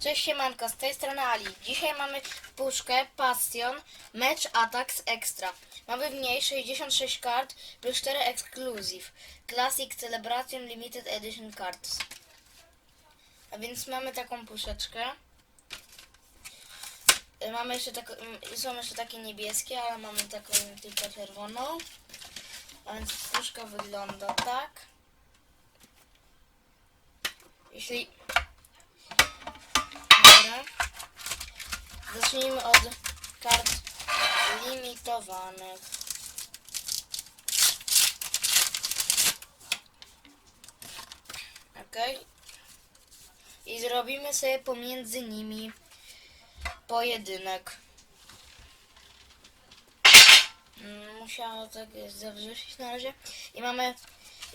Cześć siemanko, z tej strony Ali. Dzisiaj mamy puszkę Passion Match Attacks Extra. Mamy w niej 66 kart plus 4 Exclusive Classic Celebration Limited Edition Cards. A więc mamy taką puszeczkę. Y, Mamy jeszcze taką, mm, są jeszcze takie niebieskie, ale mamy taką tylko czerwoną. A więc puszka wygląda tak. Jeśli Dobra. Zacznijmy od kart limitowanych. Ok. I zrobimy sobie pomiędzy nimi pojedynek. Mm, Musiało tak zawrzeć na razie. I mamy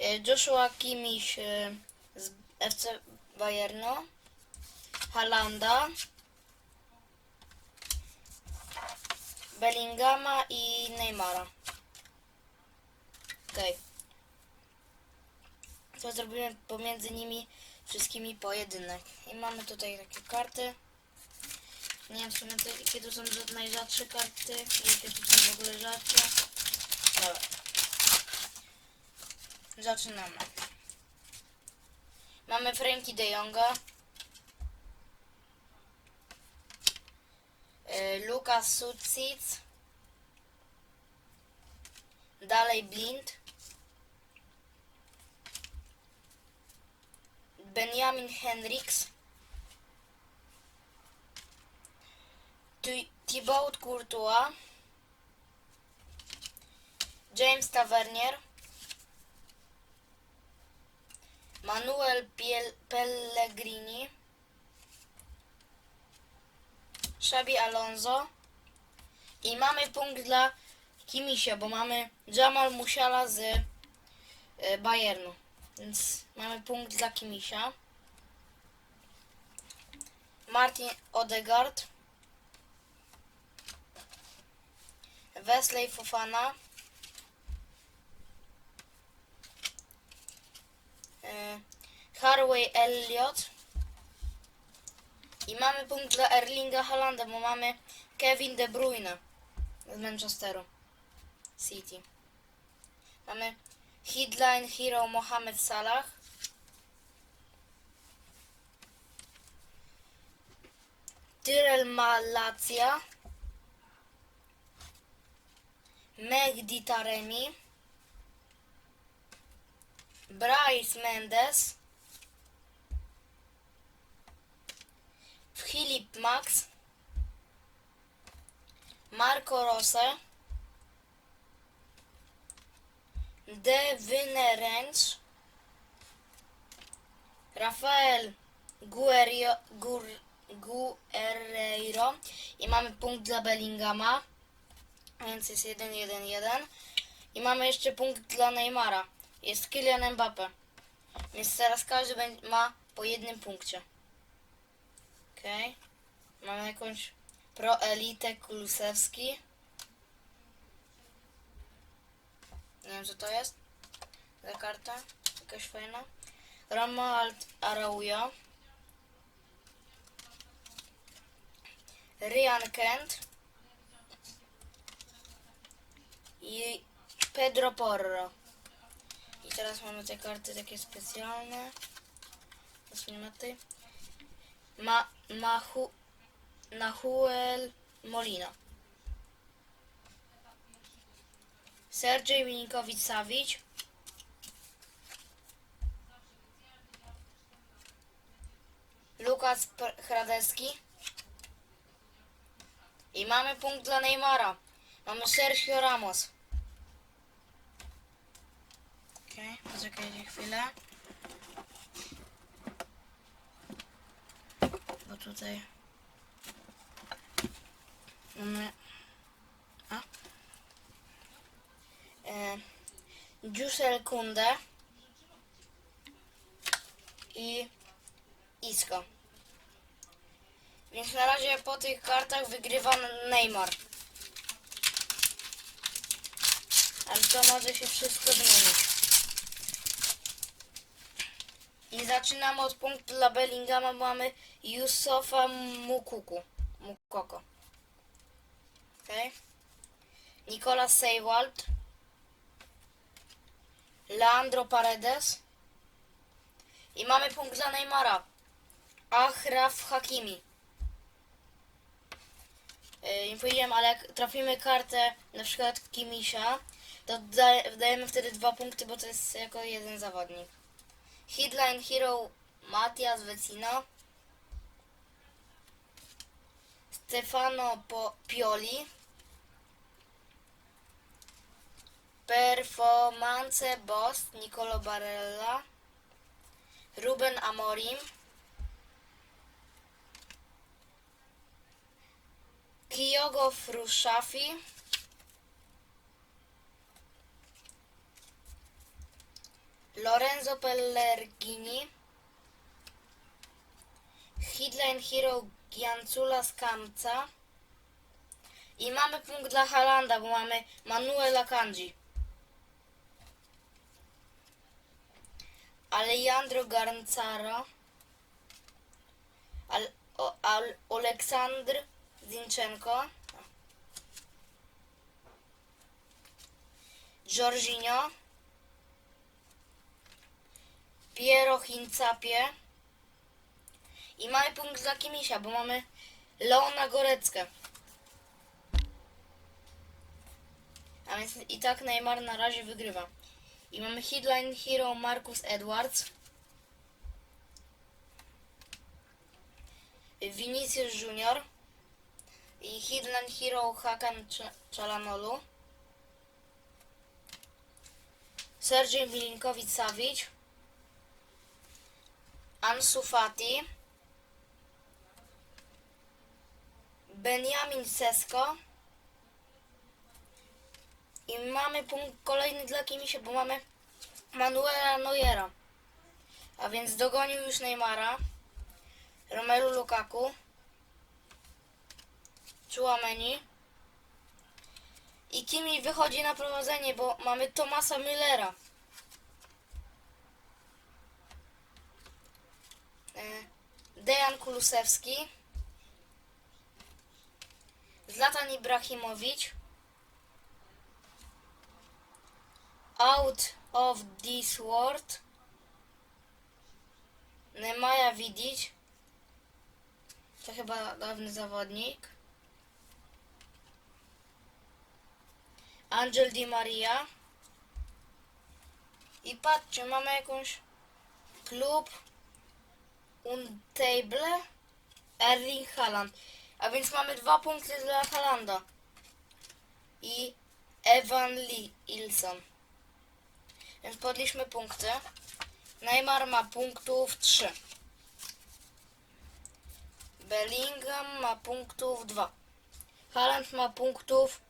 e, Joshua Kimmich e, z FC Bayernu. Halanda, Bellingama i Neymara. Okej. To zrobimy pomiędzy nimi wszystkimi pojedynek. I mamy tutaj takie karty. Nie wiem w sumie to, jakie są rza- najrzadsze karty, jakie tu są w ogóle rzadkie. Dobra. Zaczynamy. Mamy Frankie de Jonga. Y, Lukas Sucic. Dalej Blind. Benjamin Henriks. Thi- Thibaut Courtois. James Tavernier. Manuel Piel Pellegrini. Szabi Alonso. I mamy punkt dla Kimisia, bo mamy Jamal Musiala z y, Bayernu. Więc mamy punkt dla Kimisia. Martin Odegaard. Wesley Fofana. Y, Harvey Elliott. I mamy punkt dla Erlinga Halanda, bo mamy Kevin De Bruyne z Manchesteru City. Mamy Headline Hero Mohamed Salah. Tyrell Malacia. Mehdi Taremi. Bryce Mendes. Max, Marco Rose, De Wynerenc, Rafael Guerrio, Gur, Guerreiro. I mamy punkt dla Bellingama, więc jest 1-1-1 i mamy jeszcze punkt dla Neymara, jest Kylian Mbappe, więc teraz każdy ma po jednym punkcie. Okej. Mamy jakąś proelitę Kulusewski. Nie wiem co to jest. Za karta. Jakaś fajna. Romuald Araujo. Ryan Kent. I Pedro Porro. I teraz mamy te karty takie specjalne. Zasuniemy tutaj. Ma, Mahu, Nahuel Molina. Sergiej Minkowicz-Savic. Lukas Hradeski. I mamy punkt dla Neymara. Mamy Sergio Ramos. Okej, okay, poczekajcie chwilę. Bo tutaj mamy a e, Jusel Kunde i Isco. Więc na razie po tych kartach wygrywa Neymar. Ale to może się wszystko zmienić. I zaczynamy od punktu dla Bellingama. Mamy Yusufa Mukuku. Mukoko. Okay. Nicolas Seiwald. Leandro Paredes. I mamy punkt dla Neymara. Achraf Hakimi. Yy, nie powiedziałem, ale jak trafimy kartę na przykład Kimisia, to daje, dajemy wtedy dwa punkty, bo to jest jako jeden zawodnik. Headline Hero Matias Vecino. Stefano Pioli. Performance Boss Nicolo Barella. Ruben Amorim. Kyogo Frushafi. Lorenzo Pellergini. Headline Hero Giancula Skamca. I mamy punkt dla Halanda, bo mamy Manuela Kanji. Alejandro Garncara. Al, Al, Oleksandr Zinchenko. Jorginho. Piero Hincapie. I mamy punkt dla Kimisia, bo mamy Leona Goreckę. A więc i tak Neymar na razie wygrywa. I mamy Headline Hero Marcus Edwards. Vinicius Junior. I Headline Hero Hakan Ch- Chalanolu. Sergiej Milinkowicz-Savic. Ansu Fati. Benjamin Sesko. I mamy punkt kolejny dla Kimisia, bo mamy Manuela Neuera. A więc dogonił już Neymara. Romelu Lukaku. Chouameni. I Kimi wychodzi na prowadzenie, bo mamy Tomasa Müllera. E, Dejan Kulusewski. Zlatan Ibrahimowicz. Out of this world. Nemaja Vidic. To chyba dawny zawodnik. Angel Di Maria. I patrzcie, mamy jakąś klub Untable Erling Haaland. A więc mamy dwa punkty dla Haalanda. I Evan Lee Ilson. Więc podliczmy punkty. Neymar ma punktów 3. Bellingham ma punktów 2. Haaland ma punktów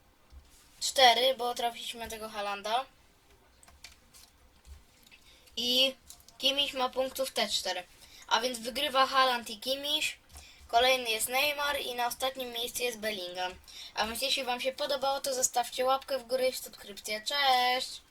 4, bo trafiliśmy tego Haalanda. I Kimiś ma punktów te 4. A więc wygrywa Haaland i Kimiś. Kolejny jest Neymar i na ostatnim miejscu jest Bellingham. A więc jeśli Wam się podobało, to zostawcie łapkę w górę i subskrypcję. Cześć!